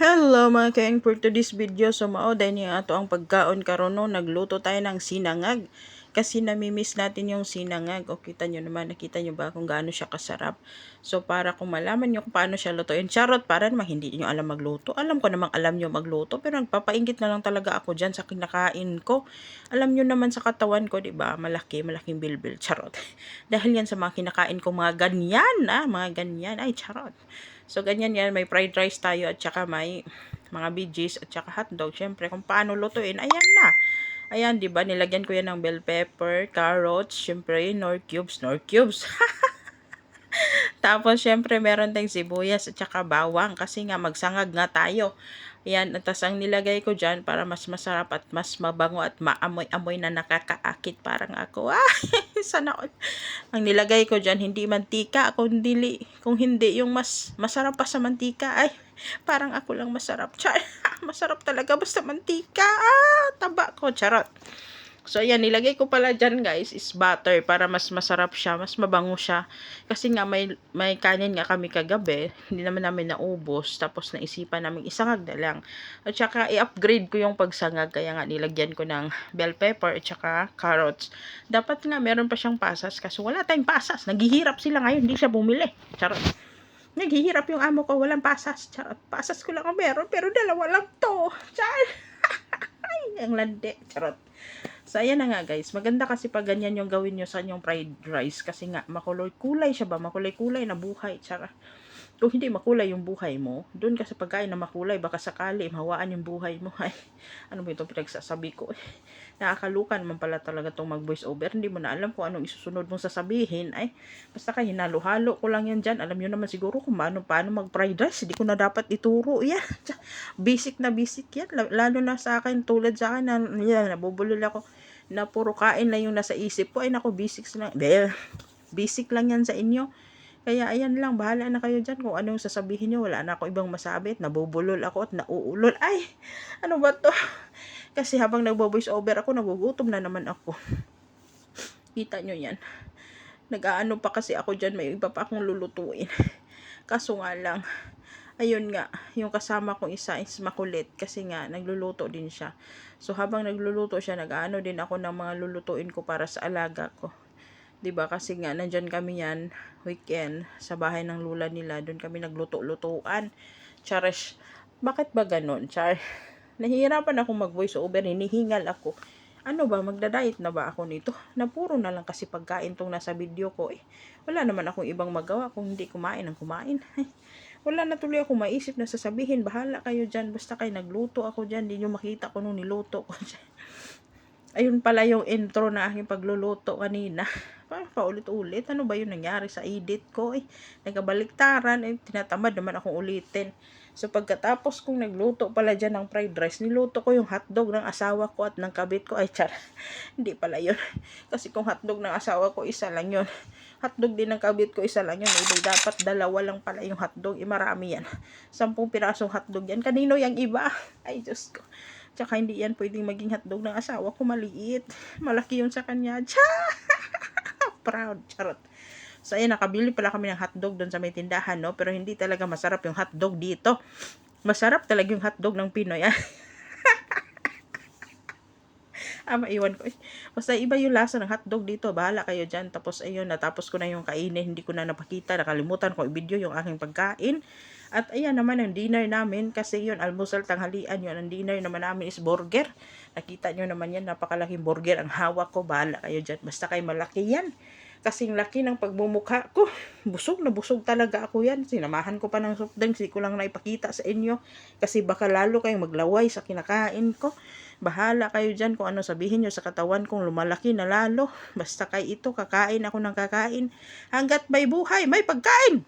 Hello mga kaing for today's video so mao dahil niya ato ang pagkaon karon no? Nagluto tayo ng sinangag kasi namimiss natin yung sinangag. O kita nyo naman nakita nyo ba kung gaano siya kasarap? So para kung malaman nyo kung paano siya lutuin charot para naman hindi nyo alam magluto. Alam ko namang alam nyo magluto pero nagpapaingit na lang talaga ako dyan sa kinakain ko. Alam nyo naman sa katawan ko di ba malaki malaking bilbil. Charot. Dahil yan sa mga kinakain ko mga ganyan ah mga ganyan. Ay charot. So, ganyan yan. May fried rice tayo at saka may mga veggies at saka hotdog. Siyempre, kung paano lutuin, ayan na. Ayan, di ba? Nilagyan ko yan ng bell pepper, carrots, siyempre, nor cubes, nor cubes. Tapos, syempre, meron tayong sibuyas at saka bawang kasi nga magsangag nga tayo. Ayan, tas ang nilagay ko dyan para mas masarap at mas mabango at maamoy-amoy na nakakaakit parang ako. Ah, sana all. Ang nilagay ko dyan, hindi mantika, kung hindi, kung hindi yung mas masarap pa sa mantika. Ay, parang ako lang masarap. Char, masarap talaga basta mantika. Ah, taba ko, charot. So, ayan, nilagay ko pala dyan, guys, is butter para mas masarap siya, mas mabango siya. Kasi nga, may, may kanin nga kami kagabi, hindi naman namin naubos, tapos naisipan namin isangag na lang. At saka, i-upgrade ko yung pagsangag, kaya nga, nilagyan ko ng bell pepper at saka carrots. Dapat nga, meron pa siyang pasas, kasi wala tayong pasas. Naghihirap sila ngayon, hindi siya bumili. Charot. Naghihirap yung amo ko, walang pasas. Charot. Pasas ko lang ang meron, pero dalawa lang to. Char. Ay, ang lande. Charot. So, ayan na nga guys. Maganda kasi pag ganyan yung gawin nyo sa inyong fried rice. Kasi nga, makulay-kulay siya ba? Makulay-kulay na buhay. Tsaka, kung hindi makulay yung buhay mo, doon ka sa pagkain na makulay, baka sakali, mahawaan yung buhay mo. Ay, ano ba itong pinagsasabi ko? Nakakalukan man pala talaga itong mag-voice over. Hindi mo na alam kung anong isusunod mong sasabihin. Ay, basta kayo hinalo-halo ko lang yan dyan. Alam nyo naman siguro kung paano, paano mag-fried rice. Hindi ko na dapat ituro. Yan. Basic na basic yan. Lalo na sa akin, tulad sa akin, na, nabubulol ako na puro kain lang yung nasa isip ko, ay nako, basics lang. Well, basic lang yan sa inyo. Kaya ayan lang, bahala na kayo dyan kung anong sasabihin nyo. Wala na ako ibang masabit. Nabubulol ako at nauulol. Ay, ano ba to? Kasi habang nagbo-voice over ako, nagugutom na naman ako. Kita nyo yan. Nag-aano pa kasi ako dyan, may iba pa akong lulutuin. Kaso nga lang, ayun nga, yung kasama kong isa is makulit kasi nga nagluluto din siya. So habang nagluluto siya, nag-ano din ako ng mga lulutuin ko para sa alaga ko. 'Di ba? Kasi nga nandiyan kami yan weekend sa bahay ng lula nila. Doon kami nagluto-lutuan. Charish, bakit ba ganun? Char, nahihirapan ako mag-voice over, hinihingal ako. Ano ba, magda-diet na ba ako nito? Na puro na lang kasi pagkain tong nasa video ko eh. Wala naman akong ibang magawa kung hindi kumain ng kumain. wala na tuloy ako maisip na sasabihin, bahala kayo dyan, basta kayo nagluto ako dyan, hindi nyo makita ko nung niluto ko dyan. Ayun pala yung intro na aking pagluluto kanina. Parang paulit-ulit. Ano ba yung nangyari sa edit ko? Eh, nagkabaliktaran. Eh, tinatamad naman akong ulitin. So, pagkatapos kong nagluto pala dyan ng fried rice, niluto ko yung hotdog ng asawa ko at ng kabit ko. Ay, char. Hindi pala yun. Kasi kung hotdog ng asawa ko, isa lang yun hotdog din ng kabit ko, isa lang yun. Iba, dapat dalawa lang pala yung hotdog. Eh, marami yan. Sampung pirasong hotdog yan. Kanino yung iba? Ay, Diyos ko. Tsaka hindi yan pwedeng maging hotdog ng asawa ko. Maliit. Malaki yung sa kanya. Cha! Proud. Charot. So, ayan, nakabili pala kami ng hotdog doon sa may tindahan, no? Pero hindi talaga masarap yung hotdog dito. Masarap talaga yung hotdog ng Pinoy. Ah. maiwan ko. Basta iba yung lasa ng hotdog dito. Bahala kayo dyan. Tapos, ayun, natapos ko na yung kainin. Hindi ko na napakita. Nakalimutan ko i-video yung aking pagkain. At ayan naman ang dinner namin. Kasi yun, almusal tanghalian yun. Ang dinner naman namin is burger. Nakita nyo naman yan. Napakalaking burger. Ang hawak ko. Bahala kayo dyan. Basta kayo malaki yan kasing laki ng pagmumukha ko. Busog na busog talaga ako yan. Sinamahan ko pa ng soft drinks. Hindi ko lang naipakita sa inyo. Kasi baka lalo kayong maglaway sa kinakain ko. Bahala kayo dyan kung ano sabihin nyo sa katawan kong lumalaki na lalo. Basta kay ito, kakain ako ng kakain. Hanggat may buhay, may pagkain!